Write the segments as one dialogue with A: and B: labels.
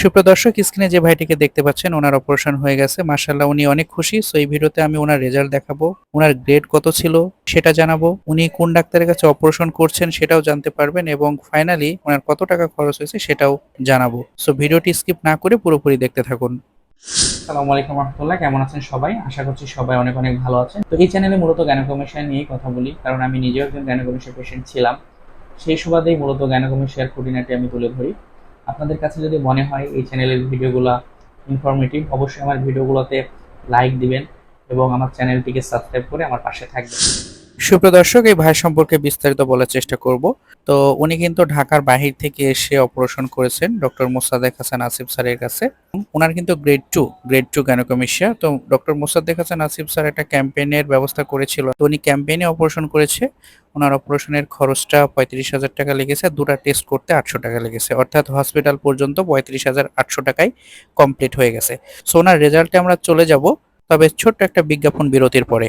A: সুপ্রিয় দর্শক, স্ক্রিনে যে ভাইটিকে দেখতে পাচ্ছেন, ওনার অপারেশন হয়ে গেছে। মার্শাল্লাহ উনি অনেক খুশি। সো এই ভিডিওতে আমি ওনার রেজাল্ট দেখাবো। ওনার গ্রেড কত ছিল সেটা জানাব। উনি কোন ডাক্তারের কাছে অপারেশন করছেন সেটাও জানতে পারবেন এবং ফাইনালি ওনার কত টাকা খরচ হয়েছে সেটাও জানাব। সো ভিডিওটি স্কিপ না করে পুরোপুরি দেখতে থাকুন।
B: আসসালামু আলাইকুম রহমতুল্লাহ, কেমন আছেন সবাই? আশা করছি সবাই অনেক অনেক ভালো আছেন। তো এই চ্যানেলে মূলত গ্যানোকমেশিয়া নিয়েই কথা বলি, কারণ আমি নিজেও একজন গ্যানোকমেশিয়া পেশেন্ট ছিলাম। সেই সুবাদেই মূলত গ্যানোকমেশিয়ার খুঁটিনাটি আমি তুলে ধরি। আপনাদের কাছে যদি মনে হয় এই চ্যানেলের ভিডিওগুলো ইনফরমেটিভ অবশ্যই আমার ভিডিওগুলোতে লাইক দিবেন এবং আমার চ্যানেলটিকে সাবস্ক্রাইব করে আমার পাশে থাকবেন।
A: সুপ্রিয় দর্শক, এই ভাই সম্পর্কে বিস্তারিত বলার চেষ্টা করব। তো উনি কিন্তু ঢাকার বাহির থেকে এসে অপারেশন করেছেন ডক্টর মোসাদ্দেক হাসান আসিফ স্যারের কাছে। ওনার কিন্তু grade two grade two gynecomastia তো ডক্টর মোসাদ্দেক হাসান আসিফ স্যার একটা ক্যাম্পেইনের ব্যবস্থা করেছিল। তো উনি ক্যাম্পেইনে অপারেশন করেছে। ওনার অপারেশনের খরচটা পঁয়ত্রিশ হাজার টাকা লেগেছে। দুটা টেস্ট করতে আটশো টাকা লেগেছে। অর্থাৎ হসপিটাল পর্যন্ত পঁয়ত্রিশ হাজার আটশো টাকায় কমপ্লিট হয়ে গেছে। সো ওনার রেজাল্টে আমরা চলে যাব। তবে ছোট্ট একটা বিজ্ঞাপন বিরতির পরে।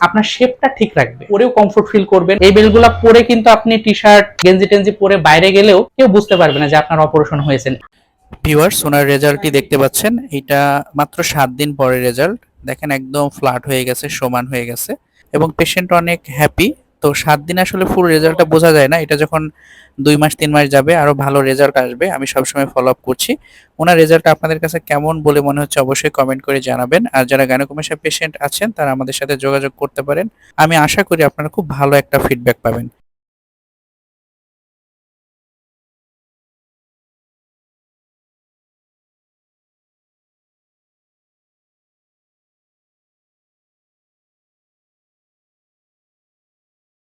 B: আপনার শেপটা ঠিক রাখবে। পরেও কমফোর্ট ফিল করবেন। এই বেলগুলা পরে কিন্তু আপনি টি শার্ট গেঞ্জি টেঞ্জি পরে বাইরে গেলেও কেউ বুঝতে পারবে না যে আপনার অপারেশন হয়েছে।
A: ভিউয়ার্স ওনার রেজাল্টটি দেখতে পাচ্ছেন? এটা মাত্র সাত দিন পরে রেজাল্ট দেখেন একদম ফ্ল্যাট হয়ে গেছে, সমান হয়ে গেছে। এবং পেশেন্ট অনেক হ্যাপি তো সাত দিন আসলে ফুল রেজাল্টটা বোঝা যায় না। এটা যখন দুই মাস, তিন মাস যাবে, আরও ভালো রেজাল্ট আসবে। আমি সবসময় ফলো আপ করছি। ওনার রেজাল্ট আপনাদের কাছে কেমন বলে মনে হচ্ছে অবশ্যই কমেন্ট করে জানাবেন। আর যারা গাইনোকমেশিয়া পেশেন্ট আছেন, তারা আমাদের সাথে যোগাযোগ করতে পারেন। আমি আশা করি আপনারা খুব ভালো একটা ফিডব্যাক পাবেন।